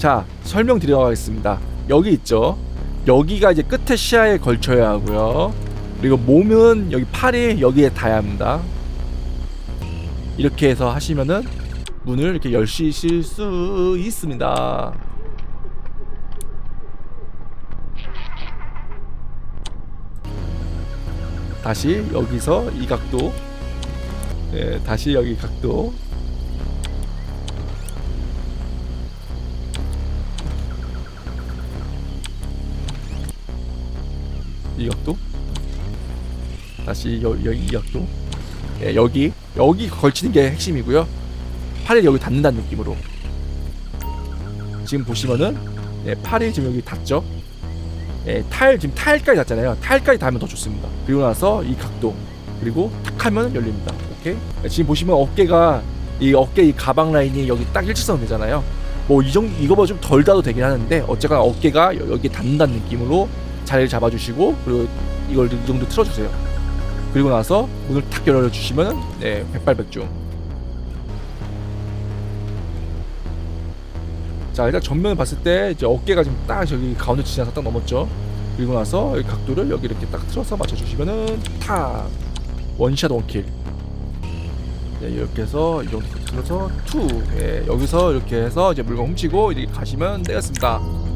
자 설명 드려가겠습니다. 여기 있죠? 여기가 이제 끝에 시야에 걸쳐야 하고요. 그리고 몸은 여기 팔이 여기에 닿아야 합니다. 이렇게 해서 하시면은 문을 이렇게 열시실 수 있습니다. 다시 여기서 이 각도. 네, 다시 여기 각도 이 각도? 다시 여, 여기 이 각도? 예, 여기 여기 걸치는 게 핵심이고요. 팔이 여기 닿는다는 느낌으로. 지금 보시면은 예, 팔이 지금 여기 닿죠? 예, 타일 지금 타일까지 닿잖아요. 타일까지 닿으면 더 좋습니다. 그리고 나서 이 각도 그리고 탁 하면 열립니다. 오케이? 예, 지금 보시면 어깨가 이 어깨 이 가방 라인이 여기 딱 일치선 되잖아요. 뭐이 정도 이거보다 좀 덜 닿아도 되긴 하는데 어쨌거나 어깨가 여- 여기 닿는다는 느낌으로 자리를 잡아주시고 그리고 이걸 이 정도 틀어주세요. 그리고 나서 문을 탁 열어주시면 네 백발백중. 자 일단 정면을 봤을 때 이제 어깨가 지금 딱 저기 가운데 지나서 딱 넘었죠. 그리고 나서 여기 각도를 여기 이렇게 딱 틀어서 맞춰주시면은 탁 원샷 원킬. 네, 이렇게 해서 이 정도 틀어서 투. 예, 여기서 이렇게 해서 이제 물건 훔치고 이렇게 가시면 되겠습니다.